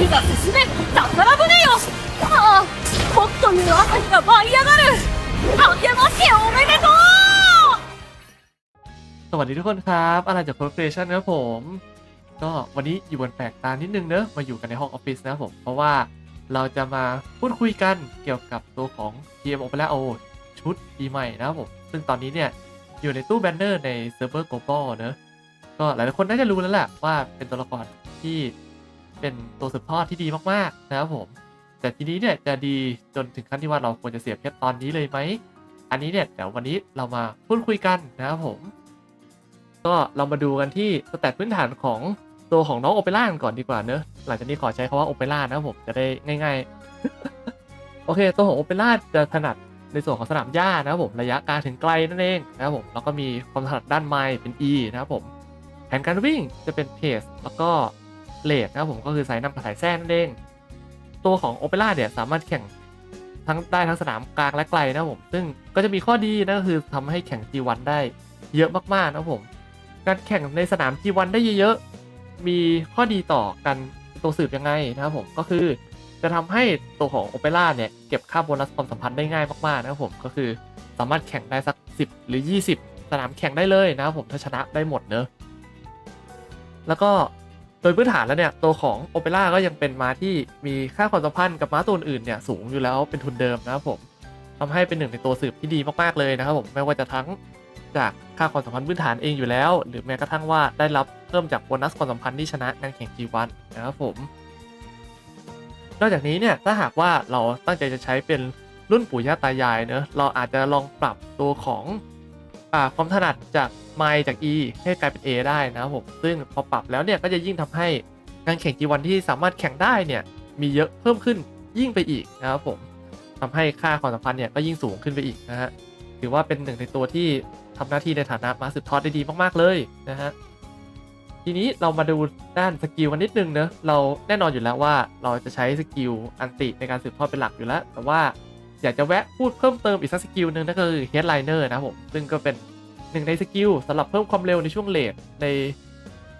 君が進め宝船よああ北斗には朝日が舞い上がる明けましておめでとう สวัสดีทุกคนครับอะไรจากโคเ r ชันนะครับผม ก็วันนี้อยู่บนแปลกตานิดนึงเนอะมาอยู่กันในห้องออฟฟิศนะครับผม เพราะว่าเราจะมาพูดคุยกันเกี่ยวกับตัวของ GM Opera O ชุดปีใหม่นะครับผม ซึ่งตอนนี้เนี่ย อยู่ในตู้แบนเนอร์ในเซิร์ฟเวอร์ global เนอะก็หลายๆคนน่าจะรู้แล้วแหละว่าเป็นตัวละครที่ เป็นตัวสืบทอดที่ดีมากๆนะครับผม แต่ทีนี้เนี่ยจะดีจนถึงขั้นที่ว่าเราควรจะเสียเพชรตอนนี้เลยไหม อันนี้เนี่ยเดี๋ยววันนี้เรามาพูดคุยกันนะครับผม ก็เรามาดูกันที่สแตทพื้นฐานของตัวของน้องโอเปร่าก่อนดีกว่าเนอะหลังจากนี้ขอใช้คาว่าโอเปร่านะครับผมจะได้ง่าย ๆ โอเค ตัวของโอเปร่าจะถนัดในส่วนของสนามหญ้านะครับผมระยะการถึงไกลนั่นเองนะครับผมแล้วก็มีความถนัดด้านไม้เป็น E นะครับผมแผนการวิ่งจะเป็นเพสแล้วก็ เลดนะครับผมก็คือสายนำกับสายแทรกนั่นเอง ตัวของโอเปร่าเนี่ยสามารถแข่งทั้งได้ทั้งสนามกลางและไกลนะผม ซึ่งก็จะมีข้อดีนั่นก็คือทำให้แข่ง G1 ได้เยอะมากๆนะผม การแข่งในสนาม G1 ได้เยอะๆ มีข้อดีต่อกันตัวสืบยังไงนะครับผมก็คือจะทำให้ตัวของโอเปร่าเนี่ยเก็บค่าโบนัสความสัมพันธ์ได้ง่ายมากๆนะครับผมก็คือสามารถแข่งได้สัก 10 หรือ 20 สนามแข่งได้เลยนะครับผมถ้าชนะได้หมดเนอะแล้วก็ โดยพื้นฐานแล้วเนี่ยตัวของโอเปร่าก็ยังเป็นม้าที่มีค่าความสัมพันธ์กับม้าตัวอื่นเนี่ยสูงอยู่แล้วเป็นทุนเดิมนะครับผมทำให้เป็นหนึ่งในตัวสืบที่ดีมากๆเลยนะครับผมไม่ว่าจะทั้งจากค่าความสัมพันธ์พื้นฐานเองอยู่แล้ว หรือแม้กระทั่งว่าได้รับเพิ่มจากโบนัสความสัมพันธ์ที่ชนะงานแข่ง G1 นะครับผมนอกจากนี้เนี่ยถ้าหากว่าเราตั้งใจจะใช้เป็นรุ่นปู่ย่าตายายเนอะเราอาจจะลองปรับตัวของ ความถนัดจากไมจาก E ให้กลายเป็น A ได้นะครับผมซึ่งพอปรับแล้วเนี่ยก็จะยิ่งทำให้งานแข่ง G1 ที่สามารถแข่งได้เนี่ยมีเยอะเพิ่มขึ้นยิ่งไปอีกนะครับผมทำให้ค่าความสัมพันธ์เนี่ยก็ยิ่งสูงขึ้นไปอีกนะฮะถือว่าเป็นหนึ่งในตัวที่ทำหน้าที่ในฐานะมาสืบทอดได้ดีมากๆเลยนะฮะทีนี้เรามาดูด้านสกิลกันนิดนึงเนอะเราแน่นอนอยู่แล้วว่าเราจะใช้สกิลอันติในการสืบทอดเป็นหลักอยู่แล้ว แต่ว่า อยากจะแวะพูดเพิ่มเติมอีกสักสกิลหนึ่งนั่นก็คือ Headliner นะครับผมซึ่งก็เป็นหนึ่งในสกิลสำหรับเพิ่มความเร็วในช่วงเลทใน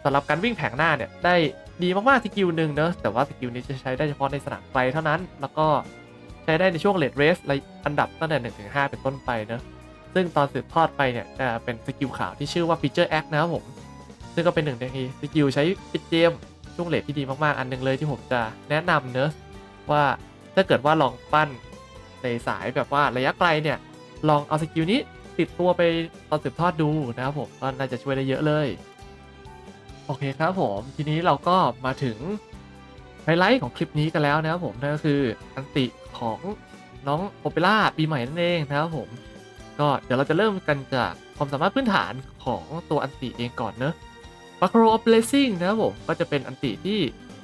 สำหรับการวิ่งแผงหน้าเนี่ย ได้ดีมากๆสกิลหนึ่งเนอะแต่ว่าสกิลนี้จะใช้ได้เฉพาะในสนามไกลเท่านั้น แล้วก็ใช้ได้ในช่วงเลทเรสอันดับตั้งแต่1ถึง5เป็นต้นไปเนอะซึ่งตอนสืบทอดไปเนี่ยจะเป็นสกิลขาวที่ชื่อว่า Feature Act นะครับผม ซึ่งก็เป็นหนึ่งในสกิลใช้ปิดเกมช่วงเลทที่ดีมากๆอันหนึงเลยที่ผมจะแนะนำเนอะว่าถ้าเกิดว่าลองปั้น ในสายแบบว่าระยะไกลเนี่ย ลองเอาสกิลนี้ติดตัวไปตอนสืบทอดดูนะครับผมก็น่าจะช่วยได้เยอะเลย โอเคครับผมทีนี้เราก็มาถึงไฮไลท์ของคลิปนี้กันแล้วนะครับผมนั่นก็คืออันติของน้องโอเปร่าปีใหม่นั่นเองนะครับผมก็เดี๋ยวเราจะเริ่มกันจากความสามารถพื้นฐานของตัวอันติเองก่อนเนอะ b a c k r o of Blazing นะครับผมก็จะเป็นอันติที่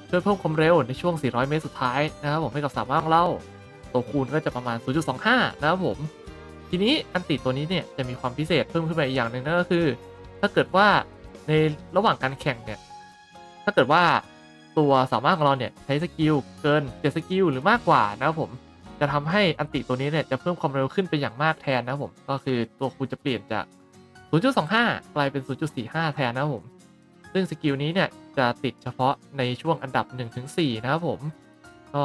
ช่วยเพิ่มความเร็วในช่วง 400 เมตรสุดท้ายนะครับผมให้กับสามารถของเรา ตัวคูณก็จะประมาณ 0.25 นะครับผม ทีนี้อันติตัวนี้เนี่ยจะมีความพิเศษเพิ่มขึ้นมาอีกอย่างหนึ่งนั่นก็คือ ถ้าเกิดว่าในระหว่างการแข่งเนี่ย ถ้าเกิดว่าตัวสามารถของเราเนี่ยใช้สกิลเกิน7สกิลหรือมากกว่านะครับผมจะทำให้อันติตัวนี้เนี่ยจะเพิ่มความเร็วขึ้นไปอย่างมากแทนนะครับผมก็คือตัวคูณจะเปลี่ยนจาก 0.25 กลายเป็น 0.45 แทนนะครับผมซึ่งสกิลนี้เนี่ยจะติดเฉพาะในช่วงอันดับ 1-4 นะครับผม ก็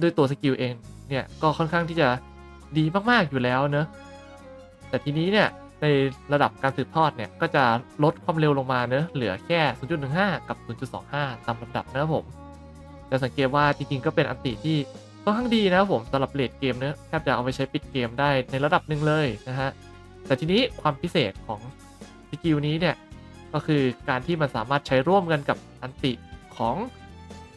ด้วยตัวสกิลเอง เนี่ยก็ค่อนข้างที่จะดีมากๆอยู่แล้วเนอะแต่ทีนี้เนี่ยในระดับการสืบทอดเนี่ยก็จะลดความเร็วลงมาเนอะเหลือแค่ 0.15 กับ 0.25 ตามลำดับนะครับผมจะสังเกตว่าจริงๆก็เป็นอันติที่ค่อนข้างดีนะครับผมสำหรับเลดเกมเนอะแทบจะเอาไปใช้ปิดเกมได้ในระดับหนึ่งเลยนะฮะแต่ทีนี้ความพิเศษของสกิลนี้เนี่ยก็คือการที่มันสามารถใช้ร่วมกันกับอันติของ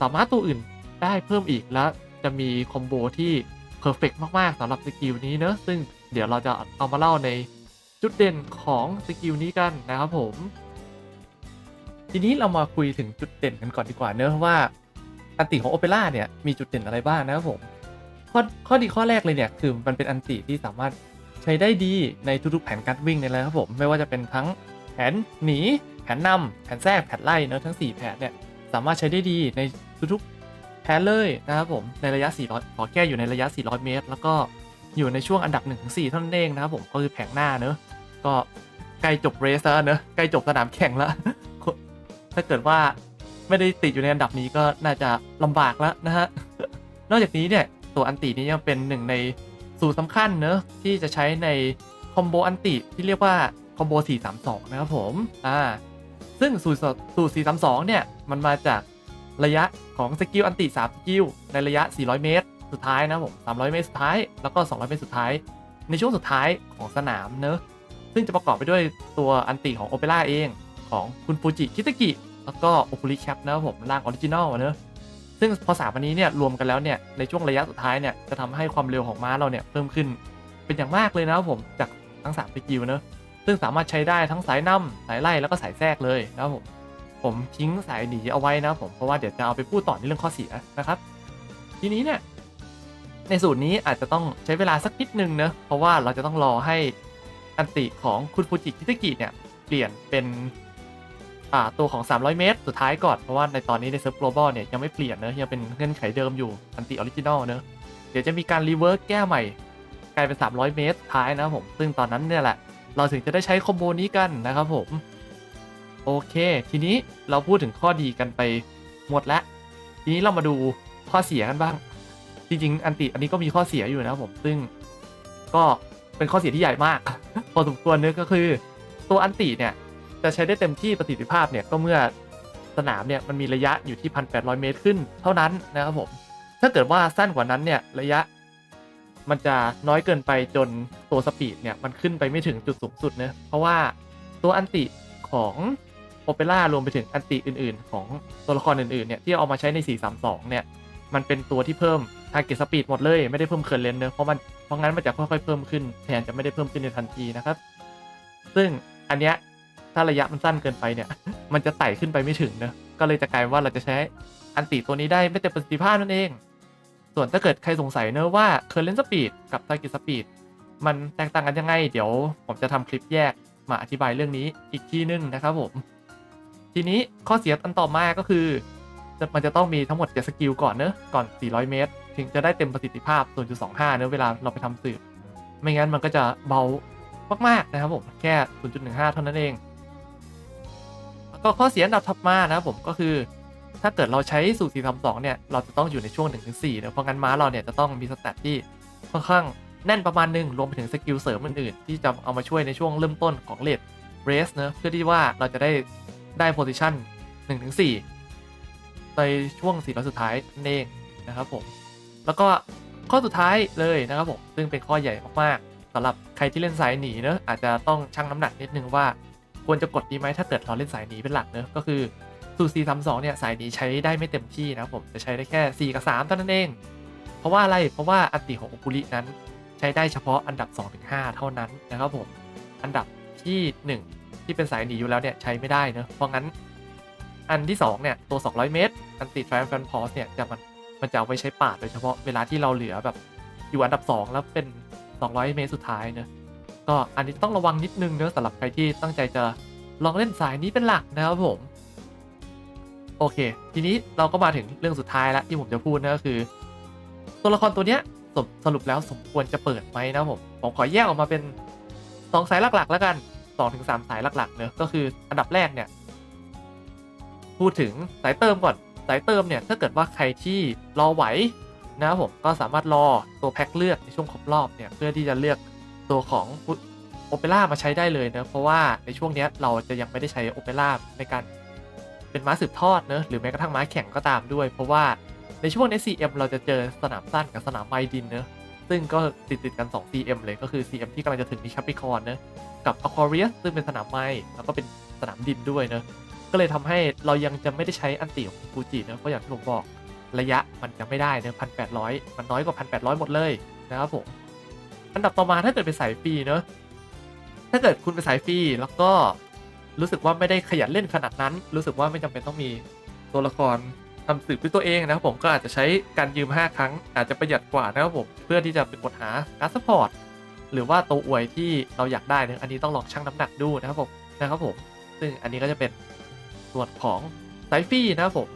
สามารถตัวอื่นได้เพิ่มอีกแล้ว จะมีคอมโบที่เพอร์เฟกมาก ๆสำหรับสกิลนี้เนอะซึ่งเดี๋ยวเราจะเอามาเล่าในจุดเด่นของสกิลนี้กันนะครับผม ทีนี้เรามาคุยถึงจุดเด่นกันก่อนดีกว่าเนอะว่าอันติของโอเปร่าเนี่ยมีจุดเด่นอะไรบ้างนะครับผมข้อข้อดีข้อแรกเลยเนี่ยคือมันเป็นอันติที่สามารถใช้ได้ดีในทุกๆแผนการวิ่งเลยนะครับผมไม่ว่าจะเป็นทั้งแผนหนีแผนนำแผนแทรกแผนไล่เนอะทั้ง 4 แผนเนี่ยสามารถใช้ได้ดีในทุกๆ แผนเลยนะครับผมในระยะ 400 ขอแก้อยู่ในระยะ 400 เมตร แล้วก็อยู่ในช่วงอันดับ 1-4 เท่านั้นเองนะครับผมก็คือแผงหน้าเนอะก็ใกล้จบเรสแล้วเนอะใกล้จบสนามแข่งแล้ว ถ้าเกิดว่าไม่ได้ติดอยู่ในอันดับนี้ก็น่าจะลำบากแล้วนะฮะนอกจากนี้เนี่ยตัวอันตินี้ยังเป็นหนึ่งในสูตรสำคัญเนอะที่จะใช้ในคอมโบอันติที่เรียกว่าคอมโบ432 นะครับผม อ่า ซึ่งสูตรสูตร432 เนี่ย มันมาจาก ระยะของสกิลอันติ3สกิลในระยะ 400 เมตร สุดท้ายนะผม 300 เมตรสุดท้ายแล้วก็ 200 เมตรสุดท้าย ในช่วงสุดท้ายของสนามเนอะซึ่งจะประกอบไปด้วยตัวอันติของโอเปร่าเองของคุณฟูจิคิตากิแล้วก็โอคุริแคปนะครับผมร่างออริจินอลเนอะซึ่งพอสามอันนี้เนี่ยรวมกันแล้วเนี่ยในช่วงระยะสุดท้ายเนี่ยจะทำให้ความเร็วของม้าเราเนี่ยเพิ่มขึ้นเป็นอย่างมากเลยนะครับผมจากทั้ง3สกิลเนอะซึ่งสามารถใช้ได้ทั้งสายนำสายไล่แล้วก็สายแทรกเลยนะครับผม ผมทิ้งสายหนีเอาไว้นะผมเพราะว่าเดี๋ยวจะเอาไปพูดต่อในเรื่องข้อเสียนะครับ ทีนี้เนี่ยในสูตรนี้อาจจะต้องใช้เวลาสักนิดนึงเนอะเพราะว่าเราจะต้องรอให้อันติของคุณฟูจิคิตกิเนี่ยเปลี่ยนเป็นตัวของ 300 เมตร สุดท้ายก่อน เพราะว่าในตอนนี้ในเซิร์ฟ global เนี่ยยังไม่เปลี่ยนเนอะยังเป็นเงื่อนไขเดิมอยู่อันติออริจินอลเนอะเดี๋ยวจะมีการรีเวิร์กแก้ใหม่ กลายเป็น 300 เมตรท้ายนะผม ซึ่งตอนนั้นเนี่ยแหละ เราถึงจะได้ใช้คอมโบนี้กันนะครับผม โอเค ทีนี้เราพูดถึงข้อดีกันไปหมดแล้ว ทีนี้เรามาดูข้อเสียกันบ้าง จริง ๆ อันติอันนี้ก็มีข้อเสียอยู่นะครับผมซึ่งก็เป็นข้อเสียที่ใหญ่มาก พอสมควรเนอะก็คือ ตัวอันติเนี่ยจะใช้ได้เต็มที่ประสิทธิภาพเนี่ยก็เมื่อสนามเนี่ยมันมีระยะอยู่ที่ 1,800 เมตรขึ้นเท่านั้นนะครับผม ถ้าเกิดว่าสั้นกว่านั้นเนี่ยระยะ มันจะน้อยเกินไปจนตัวสปีดเนี่ยมันขึ้นไปไม่ถึงจุดสูงสุดเนะเพราะว่าตัวอันติของ โอเปร่ารวมไปถึงอันติอื่น ๆ ของตัวละครอื่น ๆ เนี่ย ที่เอามาใช้ใน 432 เนี่ย มันเป็นตัวที่เพิ่มทาร์เก็ตสปีดหมดเลย ไม่ได้เพิ่มเคิร์เลนเนอะเพราะมันเพราะงั้นมันจะค่อย ๆ เพิ่มขึ้นแทนจะไม่ได้เพิ่มขึ้นในทันทีนะครับ ซึ่งอันเนี้ยถ้าระยะมันสั้นเกินไปเนี่ย มันจะไต่ขึ้นไปไม่ถึงเนอะก็เลยจะกลายว่าเราจะใช้อันติตัวนี้ได้ไม่เต็มประสิทธิภาพนั่นเอง ส่วนถ้าเกิดใครสงสัยเนอะว่า current speed กับ target speed มันแตกต่างกันยังไง เดี๋ยวผมจะทำคลิปแยกมาอธิบายเรื่องนี้อีกทีนึงนะครับผม ทีนี้ข้อเสียอันต่อมาก็คือมันจะต้องมีทั้งหมด7สกิลก่อนเนอะก่อน 400 เมตร ถึงจะได้เต็มประสิทธิภาพ 0.25 เนอะเวลาเราไปทำสืบ ไม่งั้นมันก็จะเบามากๆนะครับผม แค่ 0.15 เท่านั้นเองแล้วก็ข้อเสียอันดับถัดมานะครับผมก็คือ ถ้าเกิดเราใช้สูตร 432 เนี่ย เราจะต้องอยู่ในช่วง 1-4เนะเพราะงั้นม้าเราเนี่ยจะต้องมีสแตทที่ค่อนข้างแน่นประมาณหนึงรวมไปถึงสกิลเสริมอื่นๆ ที่จะเอามาช่วยในช่วงเริ่มต้นของเลดเรสเนอะเพื่อที่ว่าเราจะได้ ได้โพซิชัน1-4 ในช่วง400สุดท้ายนั่นเองนะครับผม แล้วก็ข้อสุดท้ายเลยนะครับผม ซึ่งเป็นข้อใหญ่มากๆสำหรับใครที่เล่นสายหนีเนอะอาจจะต้องชั่งน้ำหนักนิดนึงว่า ควรจะกดดีไหมถ้าเกิดเราเล่นสายหนีเป็นหลักเนอะก็คือสูตร432เนี่ยสายหนีใช้ได้ไม่เต็มที่นะครับผมจะใช้ได้แค่ 4 กับ 3 เท่านั้นเอง เพราะว่าอะไรเพราะว่าอันติของโอคุรินั้น ใช้ได้เฉพาะอันดับ 2-5 เท่านั้นนะครับผมอันดับที่ 1 ที่เป็นสายหนีอยู่แล้วเนี่ยใช้ไม่ได้เนอะเพราะงั้นอันที่ 2 เนี่ย ตัว 200 เมตร อันติ Triumphant Pulse เนี่ยจะมันมันจะเอาไว้ใช้ปาดโดยเฉพาะเวลาที่เราเหลือแบบอยู่อันดับ 2 แล้วเป็น 200 เมตรสุดท้ายเนอะก็อันนี้ต้องระวังนิดนึงเนอะสำหรับใครที่ตั้งใจจะลองเล่นสายนี้เป็นหลักนะครับผม โอเค ทีนี้เราก็มาถึงเรื่องสุดท้ายแล้วที่ผมจะพูดนะก็คือ ตัวละครตัวเนี้ยสรุปสรุปแล้วสมควรจะเปิดไหมนะผมผมขอแยกออกมาเป็น 2 สายหลักๆ แล้วกัน 2ถึง3สายหลักๆเนอะก็คืออันดับแรกเนี่ย พูดถึงสายเติมก่อนสายเติมเนี่ยถ้าเกิดว่าใครที่รอไหวนะครับผมก็สามารถรอตัวแพ็คเลือกในช่วงครบรอบเนี่ยเพื่อที่จะเลือกตัวของโอเปร่ามาใช้ได้เลยเนะเพราะว่าในช่วงนี้เราจะยังไม่ได้ใช้โอเปร่าในการเป็นม้าสืบทอดเนอะหรือแม้กระทั่งม้าแข่งก็ตามด้วย เพราะว่าในช่วง SCM เราจะเจอสนามสั้นกับสนามไมดินเนอะ ซึ่งก็ติดติดๆกัน 2 CM เลยก็คือ CM ที่กำลังจะถึงนิชัปปิคอนเนะกับ Aquarius ซึ่งเป็นสนามไม้แล้วก็เป็นสนามดินด้วยเนะก็เลยทำให้เรายังจะไม่ได้ใช้อันติของฟูจินะเพราะอย่างที่ผมบอกระยะมันจะไม่ได้เนะพันแปดร้อยมันน้อยกว่าพันแปดร้อยหมดเลยนะครับผมอันดับต่อมาถ้าเกิดเป็นสายฟรีเนอะถ้าเกิดคุณเป็นสายฟรีแล้วก็รู้สึกว่าไม่ได้ขยันเล่นขนาดนั้น รู้สึกว่าไม่จำเป็นต้องมีตัวละคร ทำสืบด้วยตัวเองนะครับผมก็อาจจะใช้การยืม 5 ครั้ง อาจจะประหยัดกว่านะครับผมเพื่อที่จะไปกดหาการ์ดซัพพอร์ตหรือว่าตัวอวยที่เราอยากได้เนะอันนี้ต้องลองชั่งน้ำหนักดูนะครับผมนะครับผม ซึ่งอันนี้ก็จะเป็นส่วนของสายฟรีนะครับผม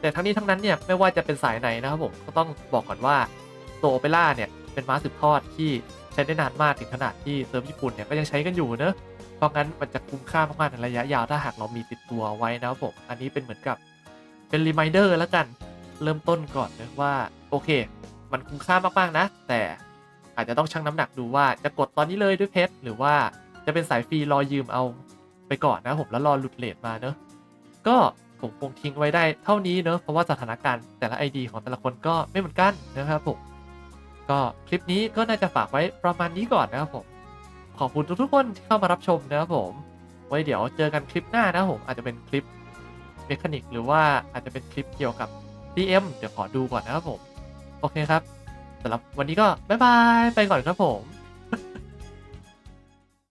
แต่ทั้งนี้ทั้งนั้นเนี่ยไม่ว่าจะเป็นสายไหนนะครับผมก็ต้องบอกก่อนว่าตัวโอเปร่าเนี่ยเป็นม้าสืบทอดที่ใช้ได้นานมากถึงขนาดที่เซิร์ฟญี่ปุ่นเนี่ยก็ยังใช้กันอยู่เนอะเพราะงั้นมันจะคุ้มค่ามากๆในระยะยาวถ้าหากเรามีติดตัวไว้นะครับผม อันนี้เป็นเหมือนกับ เป็นรีมายเดอร์แล้วกัน เริ่มต้นก่อนนะว่า โอเค มันคุ้มค่ามากๆนะ แต่อาจจะต้องชั่งน้ำหนักดูว่าจะกดตอนนี้เลยด้วยเพชรหรือว่าจะเป็นสายฟรีรอยืมเอาไปก่อนนะผมแล้วรอหลุดเลทมาเนอะก็ผมคงทิ้งไว้ได้เท่านี้เนอะเพราะว่าสถานการณ์แต่ละ ID ของแต่ละคนก็ไม่เหมือนกันนะครับผมก็คลิปนี้ก็น่าจะฝากไว้ประมาณนี้ก่อนนะครับผมขอบคุณทุกๆคนที่เข้ามารับชมนะครับผม ไว้เดี๋ยวเจอกันคลิปหน้านะผมอาจจะเป็นคลิป เมคานิกหรือว่าอาจจะเป็นคลิปเกี่ยวกับ DM เดี๋ยวขอดูก่อนนะครับผม โอเคครับสำหรับวันนี้ก็บ๊ายบาย ไปก่อนครับผม